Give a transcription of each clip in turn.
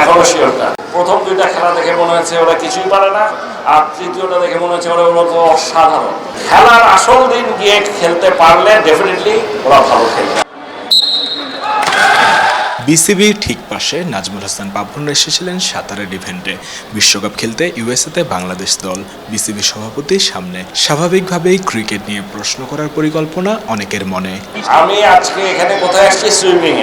এখনও শিওরটা প্রথম দুইটা খেলা দেখে মনে হচ্ছে ওরা কিছুই পারে না আর তৃতীয়টা দেখে মনে হচ্ছে ওরা ওরা তো অসাধারণ। খেলার আসল দিন গিয়ে খেলতে পারলে ডেফিনেটলি ওরা ভালো খেলবে। বিসিবির ঠিক পাশে নাজমুল হাসান পাপন এসেছিলেন সাঁতারের ইভেন্টে বিশ্বকাপ খেলতে ইউএসএতে বাংলাদেশ দল। বিসিবি সভাপতির সামনে স্বাভাবিকভাবেই ক্রিকেট নিয়ে প্রশ্ন করার পরিকল্পনা অনেকের মনে। আমি আজকে এখানে কোথায় আসছি? সুইমিং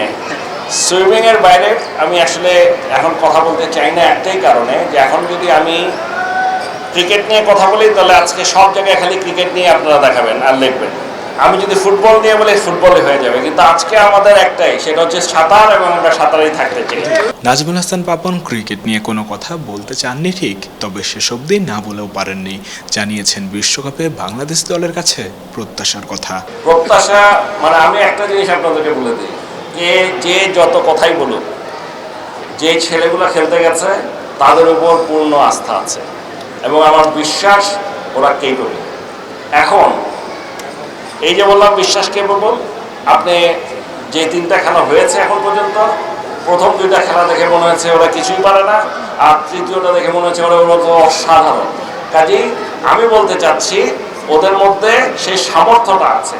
সুইমিং এর বাইরে আমি আসলে এখন কথা বলতে চাই না একটাই কারণে যে এখন যদি আমি ক্রিকেট নিয়ে কথা বলি তাহলে আজকে সব জায়গায় খালি ক্রিকেট নিয়ে আপনারা দেখাবেন আর লিখবেন। আমি যদি ফুটবল নিয়ে বলি ফুটবলে হয়ে যাবে। কিন্তু আজকে আমাদের একটাই সেটা হচ্ছে সাঁতার এবং আমরা সাঁতারেই থাকতে চাই। নাজমুল হাসান পাপন ক্রিকেট নিয়ে কোনো কথা বলতে চাননি ঠিক তবে শেষ অবধি না বলেও পারেননি জানিয়েছেন বিশ্বকাপে বাংলাদেশ দলের কাছে প্রত্যাশার কথা। প্রত্যাশা মানে আমি একটা জিনিস আপনাদেরকে বলে দিই। যে যে যত কথাই বলুক, যে ছেলেগুলো খেলতে গেছে, তাদের উপর পূর্ণ আস্থা আছে। এবং আমার বিশ্বাস, ওরা কেপেবল এখন, এই যে বললাম, বিশ্বাস কে কেপেবল আপনি যে তিনটা খেলা হয়েছে এখন পর্যন্ত, প্রথম দুইটা খেলা দেখে মনে হচ্ছে ওরা কিছুই পারে না, আর তৃতীয়টা দেখে মনে হচ্ছে ওরা ওরা তো অসাধারণ। কাজেই আমি বলতে চাচ্ছি, ওদের মধ্যে সেই সামর্থ্যটা আছে।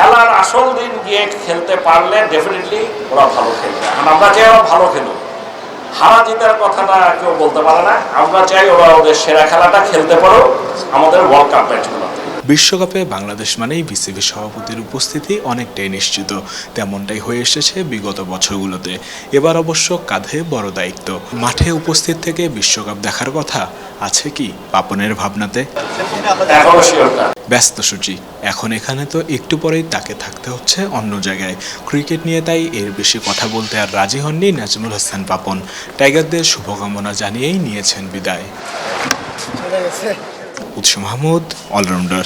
খেলার আসল দিন গিয়ে খেলতে পারলে ডেফিনেটলি ওরা ভালো খেলবে। আর আমরা চাই ওরা ভালো খেলুক। হারা জিতার কথাটা কেউ বলতে পারে না। আমরা চাই ওরা ওদের সেরা খেলাটা খেলতে পারো আমাদের ওয়ার্ল্ড কাপ ম্যাচগুলোতে বিশ্বকাপে বাংলাদেশ মানেই বিসিবি সভাপতির উপস্থিতি অনেকটাই নিশ্চিত। তেমনটাই হয়ে এসেছে বিগত বছরগুলোতে। এবার অবশ্য কাঁধে বড় দায়িত্ব। মাঠে উপস্থিত থেকে বিশ্বকাপ দেখার কথা আছে কি পাপনের ভাবনাতে? ব্যস্ত সূচি। এখন এখানে তো একটু পরেই তাকে থাকতে হচ্ছে অন্য জায়গায়। ক্রিকেট নিয়ে তাই এর বেশি কথা বলতে আর রাজি হননি নাজমুল হাসান পাপন। টাইগারদের শুভকামনা জানিয়েই নিয়েছেন বিদায়। উৎস মাহমুদ অলরাউন্ডার